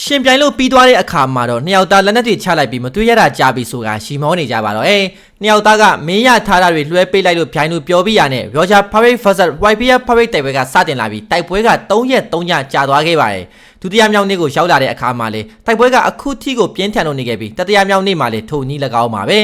ရှင်ပြိုင်လို့ပြီးသွားတဲ့အခါမှာတော့နှစ်ယောက်သားလက်နက်တွေချလိုက်ပြီးမတွေ့ရတာကြားပြီးဆိုတာရှီမောနေကြပါတော့အဲနှစ်ယောက်သားကမင်းရထားတာတွေလွှဲပေးလိုက်လို့ဗျိုင်းလို့ပြောပြရနဲ့ Roger Parade vs YPF Parade တိုက်ပွဲကစတင်လာပြီးတိုက်ပွဲက3ရက်3ညကြာသွားခဲ့ပါတယ်ဒုတိယမြောက်နေ့ကိုရောက်လာတဲ့အခါမှာလေတိုက်ပွဲကအခုထိကိုပြင်းထန်လို့နေခဲ့ပြီးတတိယမြောက်နေ့မှာလေထုံကြီး၎င်းပါပဲ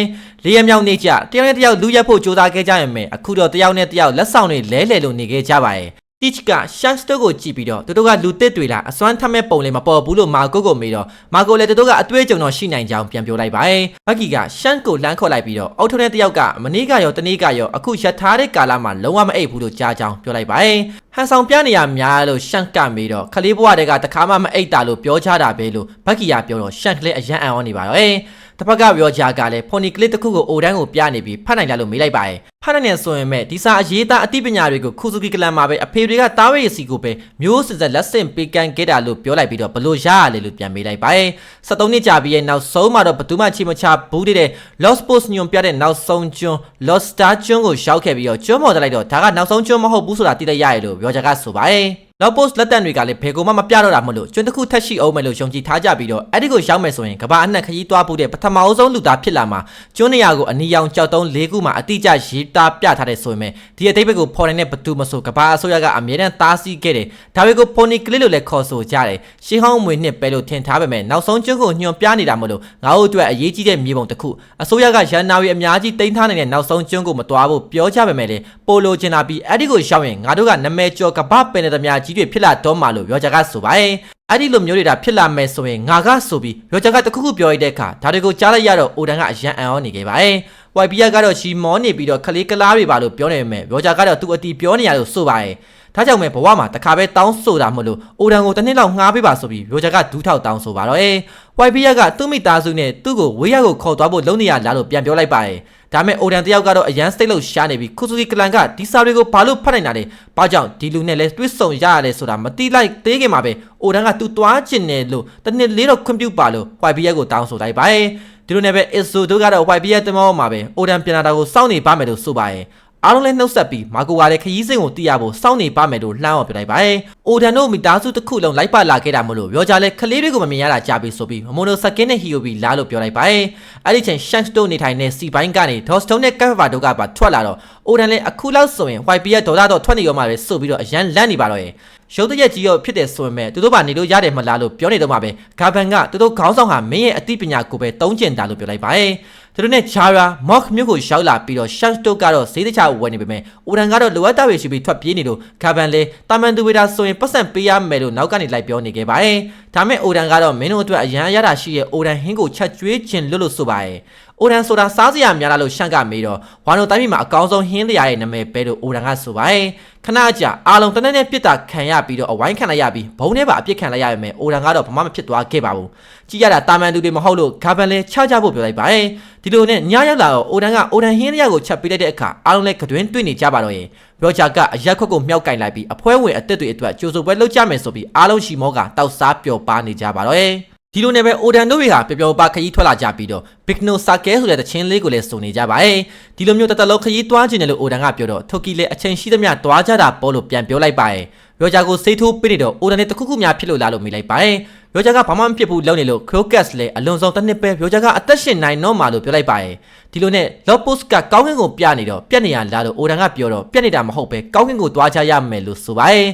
လေးရက်မြောက်နေ့ကျတယောက်နဲ့တယောက်လူရက်ဖို့ကြိုးစားခဲ့ကြရမယ်အခုတော့တယောက်နဲ့တယောက်လက်ဆောင်တွေလဲလှယ်လို့နေခဲ့ကြပါတယ် တီချ်ကရှန်စတိုကိုကြည့်ပြီးတော့သူတို့ကလူတစ်တွေလားအစွမ်းထက်မဲ့ပုံလေးမပေါ်ဘူးလို့မာကိုကိုမေးတော့မာကိုလည်းသူတို့ကအသွေးကြုံတော့ရှိနိုင်ကြောင်းပြန်ပြောလိုက်ပါတယ်ဘက်ကီကရှန်ကိုလမ်းခေါ်လိုက်ပြီးတော့အောက်ထုံးတဲ့တယောက်ကမနေ့ကရောတနေ့ကရောအခုရထားတဲ့ကာလမှာလုံးဝမအိပ်ဘူးလို့ကြားကြောင်းပြောလိုက်ပါတယ်ဟန်ဆောင်ပြနေရများလို့ရှန်ကမေးတော့ခလေးဘွားတွေကတခါမှမအိပ်တာလို့ပြောချတာပဲလို့ဘက်ကီကပြောတော့ရှန်ကလေးအရန်အံ့ဩနေပါတော့အေး တစ်ဖက်ကပြောကြကလည်းဖိုနီကလစ်တစ်ခုကိုအိုတန်းကိုပြနေပြီးဖတ်နိုင်လားလို့မေးလိုက်ပါတယ်ဖတ်နိုင်နေဆိုရင်မဲ့ဒီစာအရေးသားအသိပညာတွေကိုခုစုကီကလန်မှာပဲအဖေတွေကတားဝဲရစီကိုပဲမျိုးစစ်ဆက်လက်ဆင့်ပေးကမ်းခဲ့တာလို့ပြောလိုက်ပြီးတော့ဘလို့ရရလဲလို့ပြန်မေးလိုက်ပါတယ်73နှစ်ကြာပြီးရဲ့နောက်ဆုံးမှာတော့ဘသူမှချီမချဘူးတဲ့ Lost Post ညွန်ပြတဲ့နောက်ဆုံးကျွန်း Lost Star ကျွန်းကိုရောက်ခဲ့ပြီးတော့ကျွန်းပေါ်တက်လိုက်တော့ဒါကနောက်ဆုံးကျွန်းမဟုတ်ဘူးဆိုတာသိလိုက်ရတယ်လို့ပြောကြကဆိုပါတယ် နောက် post လက်တန်တွေကလည်းဘယ်ကိုမှမပြတော့တာမလို့ကျွန်းတစ်ခုထက်ရှိအောင်မယ်လို့ယုံကြည်ထားကြပြီးတော့အဲ့ဒီကိုရောက်မယ်ဆိုရင်ကဘာအနှက်ခရီးသွားဖို့တဲ့ပထမအဆုံးလူသားဖြစ်လာမှာကျွန်းနေရာကိုအနီရောင်ကြောက်တုံး၄ခုမှာအတိအကျရေးသားပြထားတဲ့ဆိုရင်ပဲဒီအတိတ်ဘက်ကိုဖော်နိုင်တဲ့ဘသူမဆိုကဘာအစိုးရကအမြဲတမ်းတားဆီးခဲ့တယ်ဒါပေကိုပိုနီကလစ်လို့လည်းခေါ်ဆိုကြတယ်ရှင်းဟောင်းမွေနှစ်ပဲလို့ထင်ထားပေမဲ့နောက်ဆုံးကျွန်းကိုညွန်ပြနေတာမလို့ငါတို့အတွက်အရေးကြီးတဲ့မြေပုံတစ်ခုအစိုးရကရန်နာဝီအများကြီးတင်ထားနေတဲ့နောက်ဆုံးကျွန်းကိုမတွားဖို့ပြောကြပေမဲ့လေပိုလိုချင်တာပြီးအဲ့ဒီကိုရှောက်ရင်ငါတို့ကနမဲကျော်ကဘာပင်တဲ့သမားကြီးတွေဖြစ်လာတော့မှာလို့ပြောကြကဆိုပါတယ်အဲ့ဒီလိုမျိုးတွေဒါဖြစ်လာမယ်ဆိုရင်ငါကဆိုပြီးရောကြကတခုခုပြောရတဲ့အခါဒါတွေကိုကြားလိုက်ရတော့အိုတန်ကအရန်အံ့ဩနေခဲ့ပါတယ်။ YB ကတော့ရှီမောနေပြီးတော့ခလေးကလားတွေပါလို့ပြောနေပေမဲ့ရောကြကတော့သူ့အတီပြောနေရလို့ဆိုပါတယ်။ ဒါကြောင့်မဲ့ဘဝမှာတစ်ခါပဲတောင်းဆိုတာမလို့အိုတန်ကိုတစ်နှစ်လောက်ငှားပေးပါဆိုပြီးရောကြကဒူးထောက်တောင်းဆိုပါတော့။ YB ကသူ့မိသားစုနဲ့သူ့ကိုဝေးရကိုခေါ်သွားဖို့လုံနေရလားလို့ပြန်ပြောလိုက်ပါတယ်။ဒါမဲ့အိုဒန်တယောက်ကတော့အရန်စတိတ်လို့ရှားနေပြီးခုဆူကီကလန်ကဒီစာတွေကိုဘာလို့ဖတ်နိုင်တာလဲ။ဘာကြောင့်ဒီလူနဲ့လဲတွစ်ဆုံရရလဲဆိုတာမတိလိုက်သေးခင်မှာပဲအိုဒန်ကသူသွားကျင်တယ်လို့တနစ်လေးတော့ခွင့်ပြုပါလို့ YBS ကိုတောင်းဆိုလိုက်ပါတယ်။ဒီလိုနဲ့ပဲ ISO တို့ကတော့ YBS တမောမှာပဲအိုဒန်ပြန်လာတာကိုစောင့်နေပါမယ်လို့ဆိုပါတယ်။ အားလုံးလည်းနှုတ်ဆက်ပြီးမာကိုကလည်းခရီးစဉ်ကိုသိရဖို့စောင့်နေပါမယ်လို့လှမ်းအောင်ပြောလိုက်ပါတယ်။ အိုဒန်တို့မိသားစုတစ်ခုလုံးလိုက်ပါလာခဲ့တာမလို့ပြောကြလဲခလေးတွေကိုမမြင်ရတာကြားပြီးဆိုပြီးမမိုနိုစကင်းနဲ့ဟီယိုဘီလာလို့ပြောလိုက်ပါတယ်။အဲ့ဒီချိန်ရှန်စတိုနေထိုင်တဲ့စီပိုင်းကနေဒေါ့စတုံးနဲ့ကက်ဖာတို့ကပါထွက်လာတော့အိုဒန်လည်းအခုလောက်ဆိုရင် YP ရဲ့ဒေါ်လာတော့ထွက်နေရောမှပဲဆိုပြီးတော့အရန်လန့်နေပါတော့ရဲ့။ရုပ်တရက်ကြီးရောဖြစ်တယ်ဆိုပေမဲ့သူတို့ပါနေလို့ရတယ်မလားလို့ပြောနေတော့မှပဲဂါဘန်ကသူတို့ခေါင်းဆောင်ဟာမင်းရဲ့အသိပညာကိုပဲတုံးကျင်တာလို့ပြောလိုက်ပါတယ်။သူတို့နဲ့ဂျာရာမော့ခ်မြို့ကိုရောက်လာပြီးတော့ရှန်စတိုကတော့ဈေးတခြားဝယ်နေပေမဲ့အိုဒန်ကတော့လိုအပ်တာတွေရှိပြီးထွက်ပြေးနေလို့ဂါဘန်လည်းတာမန်တူဝေတာဆိုရင်ပတ်စံပေးရမယ်လို့နောက်ကနေလိုက်ပြောနေခဲ့ပါတယ်။ဒါမဲ့အိုဒန်ကတော့မင်းတို့အတွက်အရန်ရတာရှိရဲ့အိုဒန်ဟင်းကိုချက်ကျွေးခြင်းလွတ်လို့ဆိုပါတယ်။ အိုဒန်ဆိုတာစားစရာများလားလို့ရှန့်ကမေးတော့ဝါနိုတိုင်းပြည်မှာအကောင်းဆုံးဟင်းလျာရဲ့နာမည်ပဲလို့အိုဒန်ကဆိုပါတယ်ခဏကြာအားလုံးတနက်နေ့ပြစ်တာခံရပြီးတော့အဝိုင်းခံလိုက်ရပြီးဘုံထဲပါအပြစ်ခံလိုက်ရပေမဲ့အိုဒန်ကတော့ဘာမှမဖြစ်သွားခဲ့ပါဘူးကြည့်ရတာတာမန်သူတွေမဟုတ်လို့ဂါဗန်လဲချကြဖို့ပြောလိုက်ပါတယ်ဒီလိုနဲ့ညရောက်လာတော့အိုဒန်ကအိုဒန်ဟင်းလျာကိုချက်ပေးလိုက်တဲ့အခါအားလုံးလဲကတွင်တွေ့နေကြပါတော့ရင်ပြောချာကအရက်ခွက်ကိုမြှောက်ကင်လိုက်ပြီးအဖွဲဝင်အသက်တွေအတွက်ကြိုးစုပ်ပွဲလုပ်ကြမယ်ဆိုပြီးအားလုံးရှီမောကတောက်စားပျော်ပါနေကြပါတော့ရဲ့ဒီလိုနဲ့ပဲအိုဒန်တို့တွေဟာပျော်ပျော်ပါခရီးထွက်လာကြပြီးတော့ Big No Sake ဆိုတဲ့တခြင်းလေးကိုလည်းစုံနေကြပါတယ်ဒီလိုမျိုးတတလုံးခရီးသွားခြင်းတယ်လို့အိုဒန်ကပြောတော့ထိုကီလည်းအချိန်ရှိသမျှသွားကြတာပေါ်လို့ပြန်ပြောလိုက်ပါတယ်ရောဂျာကိုစိတ်ထိုးပေးနေတော့အိုဒန်နဲ့တခုခုများဖြစ်လို့လားလို့မိလိုက်ပါတယ်ရောဂျာကဘာမှမဖြစ်ဘူးလုံနေလို့ Crocus လည်းအလွန်ဆုံးတစ်နှစ်ပဲရောဂျာကအသက်ရှင်နိုင်တော့မှလို့ပြောလိုက်ပါတယ်ဒီလိုနဲ့ Lopus ကကောင်းကင်ကိုပြနေတော့ပြက်နေရလားလို့အိုဒန်ကပြောတော့ပြက်နေတာမဟုတ်ပဲကောင်းကင်ကိုသွားကြရမယ်လို့ဆိုပါတယ်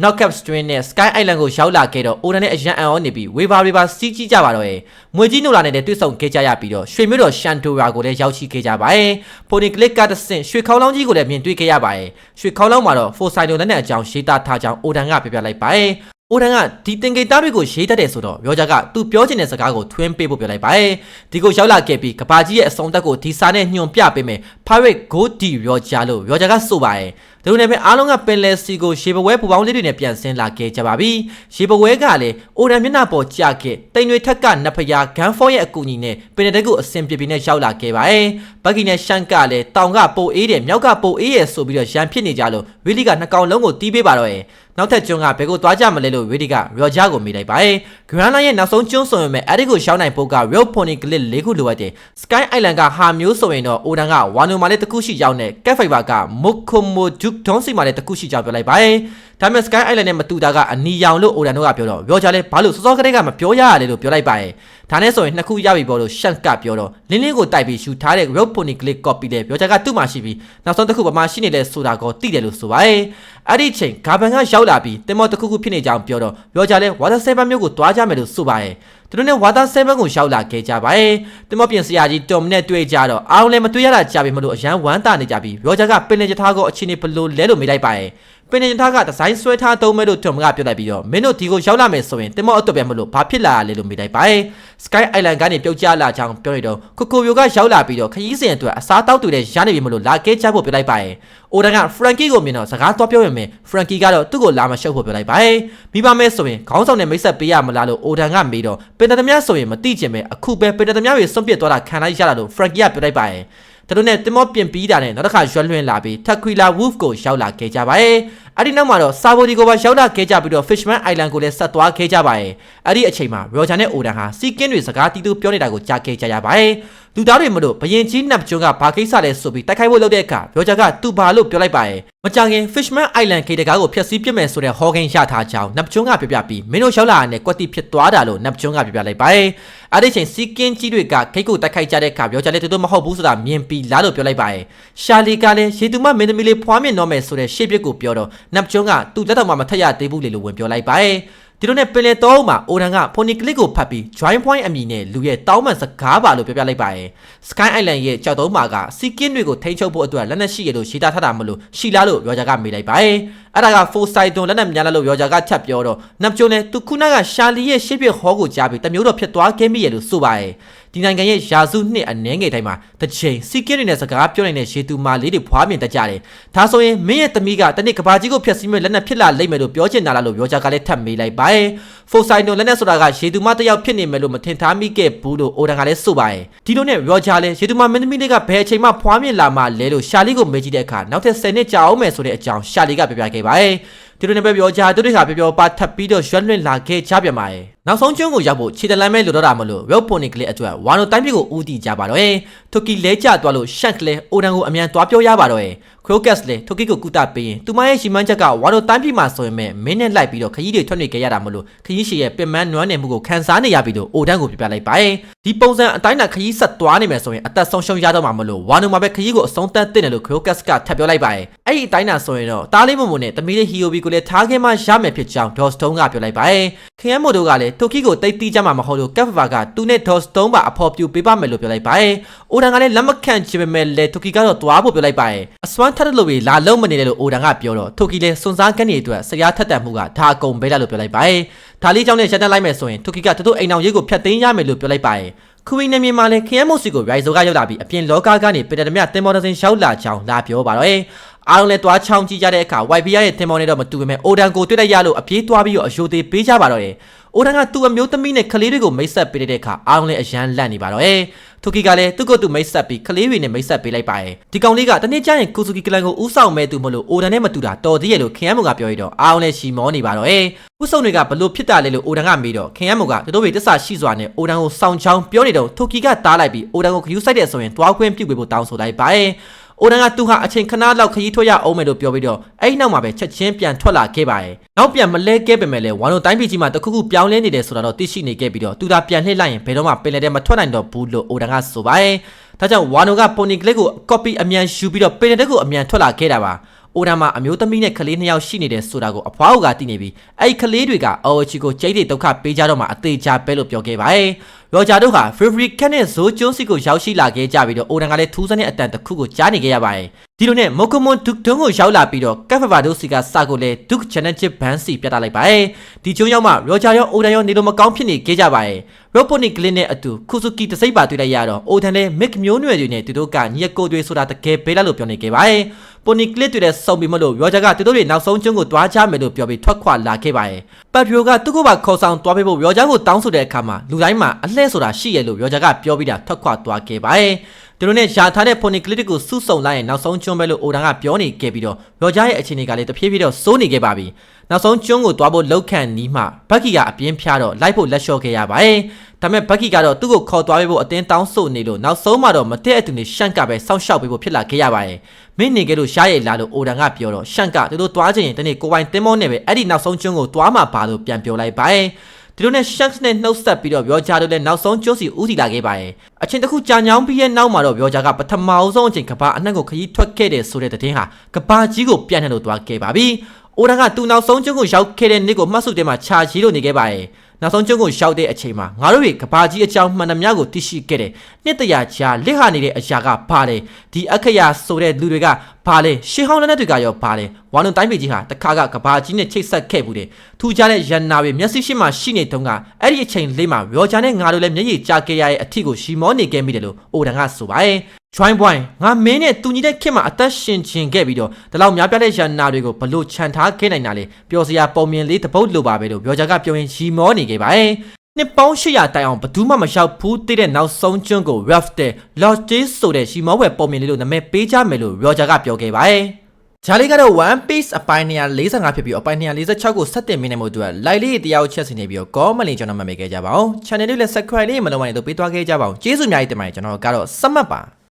Knockup String နဲ့ Sky Island ကိုရောက်လာခဲ့တော့အိုဒန်နဲ့အရန်အံ့ဩနေပြီး Wave River စီးကြည့်ကြပါတော့ရဲ့မွေကြီးနိုလာနဲ့တွေ့ဆုံခဲ့ကြရပြီးတော့ရွှေမြို့တော် Shantora ကိုလည်းရောက်ရှိခဲ့ကြပါတယ်ဖိုနီကလစ်ကတဆင့်ရွှေခေါင်းလောင်းကြီးကိုလည်းမြင်တွေ့ခဲ့ရပါတယ်ရွှေခေါင်းလောင်းမှာတော့ Forsyth လက်နဲ့အကြောင်းရေးသားထားကြောင်းအိုဒန်ကပြပြလိုက်ပါတယ်အိုဒန်ကဒီတင်ကိတာတွေကိုရေးတတ်တယ်ဆိုတော့ရောကြကသူပြောချင်တဲ့စကားကိုထွင်းပေးဖို့ပြောလိုက်ပါတယ်ဒီကိုရောက်လာခဲ့ပြီးကဘာကြီးရဲ့အစုံသက်ကိုဒီစာနဲ့ညွန်ပြပေးမယ် Pirate Go D ရောကြလို့ရောကြကဆိုပါတယ်သူတို့နဲ့ပဲအားလုံးကပင်လယ်စီကိုရေပဝဲပူပေါင်းလေးတွေနဲ့ပြန်ဆင်းလာခဲ့ကြပါပြီရေပဝဲကလည်းအိုဒန်မျက်နှာပေါ်ကျခဲ့တိမ်တွေထက်ကနဖယာဂန်ဖောရဲ့အကူအညီနဲ့ပင်တဲ့ကိုအစင်ပြပြနဲ့ရောက်လာခဲ့ပါတယ်ဘက်ကီနဲ့ရှန်ကလည်းတောင်ကပိုအေးတယ်မြောက်ကပိုအေးရယ်ဆိုပြီးတော့ရန်ဖြစ်နေကြလို့ဝီလီကနှစ်ကောင်လုံးကိုတီးပေးပါတော့ရဲ့နောက်ထပ်ကျွန်းကဘယ်ကိုသွားကြမလဲလို့ဝီဒီကရော်ဂျာကိုမေးလိုက်ပါတယ်ဂရန်လိုင်းရဲ့နောက်ဆုံးကျွန်းဆိုရင်မဲ့အဲ့ဒီကိုရှောင်းနိုင်ဖို့က Real Pony Clip ၄ခုလိုအပ်တယ် Sky Island ကဟာမျိုးဆိုရင်တော့အိုဒန်ကဝါနိုမာလေးတစ်ခုရှိကြောင်းနဲ့ Cat Fiber က Mokomo Duke Don စီမာလေးတစ်ခုရှိကြောင်းပြောလိုက်ပါတယ် ဒီဒါပေမဲ့ Sky Island နဲ့မတူတာကအနီရောင်လို့အိုဒန်တို့ကပြောတော့ရောဂျာလည်းဘာလို့စောစောကတည်းကမပြောရရလဲလို့ပြောလိုက်ပါတယ်ဒါနဲ့ဆိုရင်နှစ်ခုရပြီပေါ့လို့ရှန့်ကပြောတော့လင်းလင်းကိုတိုက်ပြီးရှူထားတဲ့ Road Pony Click Copy လေရောဂျာကသူ့မှာရှိပြီးနောက်ဆုံးတစ်ခုပမာရှိနေလဲဆိုတာကိုသိတယ်လို့ဆိုပါတယ်အဲ့ဒီချိန်ဂါဘန်ကရောက်လာပြီးတင်မောတစ်ခုခုဖြစ်နေကြအောင်ပြောတော့ရောဂျာလည်း Water 7မျိုးကိုတွားကြမယ်လို့ဆိုပါတယ်သူတို့နဲ့ဝါသား7ကိုရောက်လာခဲ့ကြပါတယ်။တင်မောပြင်ဆရာကြီးတော်မနဲ့တွေ့ကြတော့အားလုံးလည်းမတွေ့ရတာကြာပြီမလို့အရန်ဝမ်းတာနေကြပြီးရောဂျာကပင်လယ်ကြထားကိုအချင်းနေဘလို့လဲလို့မေးလိုက်ပါတယ်။ ပင်လယ်ကြထားကဒီဇိုင်းဆွဲထားသုံးမဲ့လို့တော်မကပြောလိုက်ပြီးတော့မင်းတို့ဒီကိုရောက်လာမယ်ဆိုရင်တင်မောအတွက်ပဲမလို့ဘာဖြစ်လာလဲလို့မေးလိုက်ပါတယ်။ Sky Island ကနေပြုတ်ကျလာကြောင်းပြောနေတော့ကိုကိုယိုကရောက်လာပြီးတော့ခရီးစဉ်အတွက်အစားတောက်တူတဲ့ရနေပြီမလို့လာခဲ့ကြဖို့ပြောလိုက်ပါတယ်။အိုဒန်က Frankie ကိုမြင်တော့စကားတော့ပြောရင်မယ် Frankie ကတော့သူ့ကိုလာမရှုပ်ဖို့ပြောလိုက်ပါတယ်။မိဘမဲဆိုရင်ခေါင်းဆောင်နဲ့မိတ်ဆက်ပေးရမလားလို့အိုဒန်ကမေးတော့ပင်တသမဆိုရင်မသိချင်ပဲအခုပဲပင်တသမတွေစွန့်ပစ်သွားတာခံလိုက်ရတာလို့ Frankie ကပြောလိုက်ပါတယ်။ သူတို့နဲ့တင်မောပြင်ပြီးတာနဲ့နောက်တစ်ခါရွှဲလွှင့်လာပြီး Tequila Wolf ကိုရောက်လာခဲ့ကြပါတယ်။အဲ့ဒီနောက်မှာတော့ Sabodi ကိုပါရောက်လာခဲ့ကြပြီးတော့ Fishman Island ကိုလည်းဆက်သွားခဲ့ကြပါတယ်။အဲ့ဒီအချိန်မှာ Roger နဲ့ Oden ဟာစီကင်းတွေစကားတီးတူပြောနေတာကိုကြားခဲ့ကြရပါတယ်။လူသားတွေမလို့ဘရင်ကြီးနပ်ကျွန်းကဘာကိစ္စလဲဆိုပြီးတိုက်ခိုက်ဖို့လုပ်တဲ့အခါ Roger ကသူ့ဘာလို့ပြောလိုက်ပါတယ်။မကြခင် Fishman Island ခေတကားကိုဖျက်ဆီးပစ်မယ်ဆိုတဲ့ဟော်ဂင်ရထားကြောင်းနပ်ကျွန်းကပြောပြပြီးမင်းတို့ရောက်လာတဲ့ကွက်တိဖြစ်သွားတာလို့နပ်ကျွန်းကပြောပြလိုက်ပါတယ်။အဲ့ဒီချိန်စီကင်းကြီးတွေကခိတ်ကိုတိုက်ခိုက်ကြတဲ့အခါ Roger လည်းသူတို့မဟုတ်ဘူးဆိုတာမြင်ပြီးလားလို့ပြောလိုက်ပါတယ်။ရှာလီကလည်းရေသူမမင်းသမီးလေးဖွားမြင်တော့မယ်ဆိုတဲ့ရှေ့ပြစ်ကိုပြောတော့နပ်ကျွန်းကသူ့လက်တော်မှာမထက်ရသေးဘူးလေလို့ဝင်ပြောလိုက်ပါတယ်။ဒီလိုနဲ့ပင်လယ်တောအုပ်မှာအိုဒန်ကဖိုနီကလစ်ကိုဖတ်ပြီး join point အမည်နဲ့လူရဲ့တောင်းမှန်စကားပါလို့ပြောပြလိုက်ပါတယ်။ Sky Island ရဲ့ကြောက်တုံးမှာကစီကင်းတွေကိုထိန်းချုပ်ဖို့အတွက်လက်နက်ရှိရလို့ရှိတာထတာမလို့ရှိလားလို့ရောဂျာကမေးလိုက်ပါတယ်။အဲ့ဒါက Foresighton လက်နက်များလားလို့ရောဂျာကထပ်ပြောတော့နပ်ကျုံနဲ့သူခုနကရှာလီရဲ့ရှေ့ပြဟောကိုကြားပြီးတမျိုးတော့ဖြစ်သွားခဲ့မိရလို့ဆိုပါတယ်။ ဒီနိုင်ငံရဲ့ယာစုနှစ်အနှဲငယ်တိုင်းမှာတစ်ချိန်စီကင်းတွေနဲ့စကားပြောနေတဲ့ရေသူမာလေးတွေဖွားမြင်တတ်ကြတယ်။ဒါဆိုရင်မင်းရဲ့သမီးကတနေ့ကဘာကြီးကိုဖျက်ဆီးမဲ့လက်နက်ဖြစ်လာလိမ့်မယ်လို့ပြောချင်တာလားလို့ပြောကြကလည်းထပ်မေးလိုက်ပါတယ်။ဖိုဆိုင်နိုလက်နက်ဆိုတာကရေသူမတယောက်ဖြစ်နေမယ်လို့မထင်ထားမိခဲ့ဘူးလို့အိုဒန်ကလည်းဆိုပါတယ်။ဒီလိုနဲ့ရောဂျာလည်းရေသူမမင်းသမီးလေးကဘယ်အချိန်မှဖွားမြင်လာမှလဲလို့ရှာလီကိုမေးကြည့်တဲ့အခါနောက်ထပ်10နှစ်ကြာအောင်မယ်ဆိုတဲ့အကြောင်းရှာလီကပြောပြခဲ့ပါတယ်။ဒီလိုနဲ့ပဲပြောကြသူတို့ကပြောပြောပါထပ်ပြီးတော့ရွှက်လွင့်လာခဲ့ကြပြန်ပါတယ်နောက်ဆုံးကျွန်းကိုရောက်ဖို့ခြေတလမ်းမဲလိုတော့တာမလို့ Road Pony ကလေးအတွက်ဝါနိုတိုင်းပြည်ကိုဦးတည်ကြပါတော့။ထိုကီလဲကျသွားလို့ရှန့်ကလေးအိုဒန်ကိုအမြန်သွားပြောရပါတော့။ Crocus လည်းထိုကီကိုကုသပေးရင်သူမရဲ့ရှီမန်းချက်ကဝါနိုတိုင်းပြည်မှာဆိုရင်မဲ့မင်းနဲ့လိုက်ပြီးတော့ခရီးတွေထွက်နေကြရတာမလို့ခရီးရှည်ရဲ့ပင်မနွမ်းနယ်မှုကိုခန်းစားနေရပြီးတော့အိုဒန်ကိုပြပြလိုက်ပါ။ဒီပုံစံအတိုင်းအတာခရီးဆက်သွားနေမယ်ဆိုရင်အသက်ဆုံးရှုံးရတော့မှာမလို့ဝါနိုမှာပဲခရီးကိုအဆုံးသတ်တဲ့တယ်လို့ Crocus ကထပ်ပြောလိုက်ပါရဲ့။အဲ့ဒီအတိုင်းအတာဆိုရင်တော့တားလေးမုံမုံနဲ့တမီးလေးဟီယိုဘီကိုလည်းထားခဲ့မှရမယ်ဖြစ်ကြောင်းဒေါ်စတုံးကပြောလိုက်ပါရဲ့။ခရမ်းမို့တို့ကလည်းတိုကီကိုတိတ်တီးကြမှာမဟုတ်လို့ကက်ဖဗာကသူနဲ့ဒေါ်စတုံးပါအဖော်ပြူပေးပါမယ်လို့ပြောလိုက်ပါရဲ့။အိုဒန်ကလည်းလက်မခံချင်ပေမဲ့လည်းတိုကီကတော့တွားဖို့ပြောလိုက်ပါရဲ့။အစွမ်းထက်လို့ပဲလာလုံးမနေတယ်လို့အိုဒန်ကပြောတော့တိုကီလည်းစွန်စားကန်းနေအတွက်ဆရာထက်တန်မှုကဒါအကုန်ပဲလာလို့ပြောလိုက်ပါရဲ့။ဒါလေးကြောင့်လည်းရှက်တက်လိုက်မယ်ဆိုရင်တိုကီကတူတူအိမ်အောင်ရေးကိုဖျက်သိမ်းရမယ်လို့ပြောလိုက်ပါရဲ့။ခွေးနေမြေမှာလည်းခရမ်းမို့စီကိုရိုက်ဆိုကရောက်လာပြီးအပြင်လောကကနေပြည်တယ်မြတင်မော်ဒစင်ရှောက်လာချောင်းလာပြောပါတော့။အားလုံးလည်းတွားချောင်းကြည့်ကြတဲ့အခါ YPR ရဲ့တင်မော်နဲ့တော့မတူပေမဲ့အိုဒန်ကိုတွေ့လိုက်ရလို့အပြေးတွားပြီးတော့အယိုသေးပေးကြပါတော့။ အိုဒန်ကသူ့အမျိုးသမီးနဲ့ကလေးတွေကိုမိတ်ဆက်ပေးတဲ့အခါအားလုံးလည်းအယမ်းလန့်နေပါတော့။ထိုကီကလည်းသူ့ကိုယ်သူမိတ်ဆက်ပြီးကလေးတွေနဲ့မိတ်ဆက်ပေးလိုက်ပါရဲ့။ဒီကောင်လေးကတနေ့ကျရင်ကူဇူကီကလန်ကိုဥဆောင်မဲ့သူမလို့အိုဒန်နဲ့မတူတာတော်သေးရဲ့လို့ခင်ယမ်မိုကပြောရတော့အားလုံးလည်းရှီမောနေပါတော့။ဥဆောင်တွေကဘလို့ဖြစ်တာလဲလို့အိုဒန်ကမေးတော့ခင်ယမ်မိုကတို့တွေတစ္ဆာရှိစွာနဲ့အိုဒန်ကိုစောင့်ချောင်းပြောနေတော့ထိုကီကတားလိုက်ပြီးအိုဒန်ကိုခယူးဆိုင်တဲ့ဆိုရင်တွားခွင့်ပြုပေးဖို့တောင်းဆိုလိုက်ပါရဲ့။ အိုဒန်ကသူဟာအချိန်ခဏလောက်ခရီးထွက်ရအောင်မယ်လို့ပြောပြီးတော့အဲ့နောက်မှာပဲချက်ချင်းပြန်ထွက်လာခဲ့ပါတယ်။နောက်ပြန်မလဲခဲ့ပေမဲ့လည်းဝါနိုတိုင်းပြည်ကြီးမှာတခုခုပြောင်းလဲနေတယ်ဆိုတာတော့သိရှိနေခဲ့ပြီးတော့သူသာပြန်လှည့်လိုက်ရင်ဘယ်တော့မှပင်လယ်ထဲမထွက်နိုင်တော့ဘူးလို့အိုဒန်ကဆိုပါတယ်။ဒါကြောင့်ဝါနိုကပိုနီကလစ်ကို copy အမြန်ယူပြီးတော့ပင်လယ်ထဲကိုအမြန်ထွက်လာခဲ့တာပါ။ အိုဒါမှာအမျိုးသမီးနဲ့ကလေးနှစ်ယောက်ရှိနေတယ်ဆိုတာကိုအဖွားကသိနေပြီးအဲ့ဒီကလေးတွေကအော်ချီကိုကျိတ်တွေဒုက္ခပေးကြတော့မှအသေးချပဲလို့ပြောခဲ့ပါတယ်။ရောဂျာတို့ဟာဖရီဖရီကက်နဲ့ဇိုးကျွန်းစီကိုရောက်ရှိလာခဲ့ကြပြီးတော့အိုဒန်ကလည်းထူးဆန်းတဲ့အတန်တစ်ခုကိုကြားနေခဲ့ရပါတယ်။ဒီလိုနဲ့မိုကမွန်ဒုတ်တုံးကိုရောက်လာပြီးတော့ကက်ဖဗာဒိုစီကစာကိုလည်းဒုတ်ချန်နယ်ချစ်ဘန်စီပြတ်လိုက်ပါတယ်။ဒီကျွန်းရောက်မှရောဂျာရောအိုဒန်ရောနေလို့မကောင်းဖြစ်နေခဲ့ကြပါတယ်။ရောပိုနီကလင်းနဲ့အတူခုဆူကီတစိမ့်ပါတွေ့လိုက်ရတော့အိုဒန်လည်းမစ်မျိုးနွယ်တွေနဲ့သူတို့ကညက်ကိုတွေဆိုတာတကယ်ပေးလိုက်လို့ပြောနေခဲ့ပါတယ်။ ပိုနီကလစ်တွေလည်းစုံပြီးမလို့ရောဂျာကသူတို့တွေနောက်ဆုံးကျွန်းကိုတွားချမယ်လို့ပြောပြီးထွက်ခွာလာခဲ့ပါတယ်။ပတ်ဒရိုကသူ့ကိုပါခေါ်ဆောင်တွားပေးဖို့ရောဂျာကိုတောင်းဆိုတဲ့အခါမှာလူတိုင်းမှာအလှဲ့ဆိုတာရှိရလို့ရောဂျာကပြောပြီးတာထွက်ခွာသွားခဲ့ပါတယ်။ သူတို့နဲ့ရှာထားတဲ့ phone clip ကိုစုဆုံလိုက်ရင်နောက်ဆုံးကျွန်းပဲလို့အိုတန်ကပြောနေခဲ့ပြီးတော့ရောကြားရဲ့အခြေအနေကလည်းတဖြည်းဖြည်းတော့စိုးနေခဲ့ပါပြီနောက်ဆုံးကျွန်းကိုသွားဖို့လောက်ခံနီးမှဘက်ကီကအပြင်းဖျားတော့လိုက်ဖို့လက်လျှော့ခဲ့ရပါတယ်ဒါပေမဲ့ဘက်ကီကတော့သူ့ကိုခေါ်သွားပေးဖို့အတင်းတောင်းဆိုနေလို့နောက်ဆုံးမှတော့မတဲ့အတူနေရှန့်ကပဲစောင့်ရှောက်ပေးဖို့ဖြစ်လာခဲ့ရပါတယ်မင်းနေခဲ့လို့ရှားရည်လာလို့အိုတန်ကပြောတော့ရှန့်ကသူတို့သွားချင်ရင်တနေ့ကိုပိုင်တင်းမောနဲ့ပဲအဲ့ဒီနောက်ဆုံးကျွန်းကိုသွားမှာပါလို့ပြန်ပြောလိုက်ပါတယ် ဒီလိုနဲ့ sharks နဲ့နှုတ်ဆက်ပြီးတော့ပြောကြတော့လဲနောက်ဆုံးကျွန်းစီဦးစီလာခဲ့ပါတယ်အချင်းတစ်ခုကြာညောင်းပြီးရဲ့နောက်မှာတော့ပြောကြကပထမအဆုံးအချိန်ကဘာအနှံ့ကိုခရီးထွက်ခဲ့တယ်ဆိုတဲ့သတင်းဟာကဘာကြီးကိုပြန့်နှံ့လို့သွားခဲ့ပါပြီအိုတန်ကသူနောက်ဆုံးကျွန်းကိုရောက်ခဲ့တဲ့နေ့ကိုမှတ်စုတဲမှာခြာချီလို့နေခဲ့ပါတယ် နောက်ဆုံးကျွန်းကိုရောက်တဲ့အချိန်မှာငါတို့တွေကဘာကြီးအကြောင်းမှန်သမျှကိုသိရှိခဲ့တယ်နှစ်တရာကြာလက်ဟာနေတဲ့အရာကဘာလဲဒီအခရာဆိုတဲ့လူတွေကဘာလဲရှေးဟောင်းလက်နက်တွေကရောဘာလဲဝါလုံတိုင်းပြည်ကြီးဟာတခါကကဘာကြီးနဲ့ချိတ်ဆက်ခဲ့ဘူးတယ်ထူကြတဲ့ရန်နာတွေမျက်စိရှိမှရှိနေတုန်းကအဲ့ဒီအချိန်လေးမှာရောချာနဲ့ငါတို့လည်းမျက်ရည်ကျခဲ့ရတဲ့အထီကိုရှီမောနေခဲ့မိတယ်လို့အိုတန်ကဆိုပါတယ် join point ငါမင်းနဲ့တူညီတဲ့ခင်မှာအသက်ရှင်ခြင်းခဲ့ပြီးတော့ဒီလောက်များပြားတဲ့ရန်နာတွေကိုဘလို့ခြံထားခဲ့နိုင်တာလဲပျော်စရာပုံမြင်လေးတစ်ပုတ်လိုပါပဲလို့ပြောကြကပြောရင်ရှီမောနေခဲ့ပါတယ်နှစ်ပေါင်း800တိုင်အောင်ဘယ်သူမှမလျှောက်ဘူးတည်တဲ့နောက်ဆုံးကျွန်းကို rough တဲ့ logic ဆိုတဲ့ရှီမောဝယ်ပုံမြင်လေးလို့နာမည်ပေးကြမယ်လို့ Roger ကပြောခဲ့ပါတယ်ဂျာလီကတော့ one piece အပိုင်း245ဖြစ်ပြီးအပိုင်း246ကိုဆက်တင်မိနေမှုအတွက် like လေးတရားချက်စီနေပြီးတော့ comment လေးကျွန်တော်မှတ်မိခဲ့ကြပါအောင် channel လေးလည်း subscribe လေးမလုပ်မနေတော့ပေးသွားခဲ့ကြပါအောင်ကျေးဇူးအများကြီးတင်ပါတယ်ကျွန်တော်ကတော့စမှတ်ပါ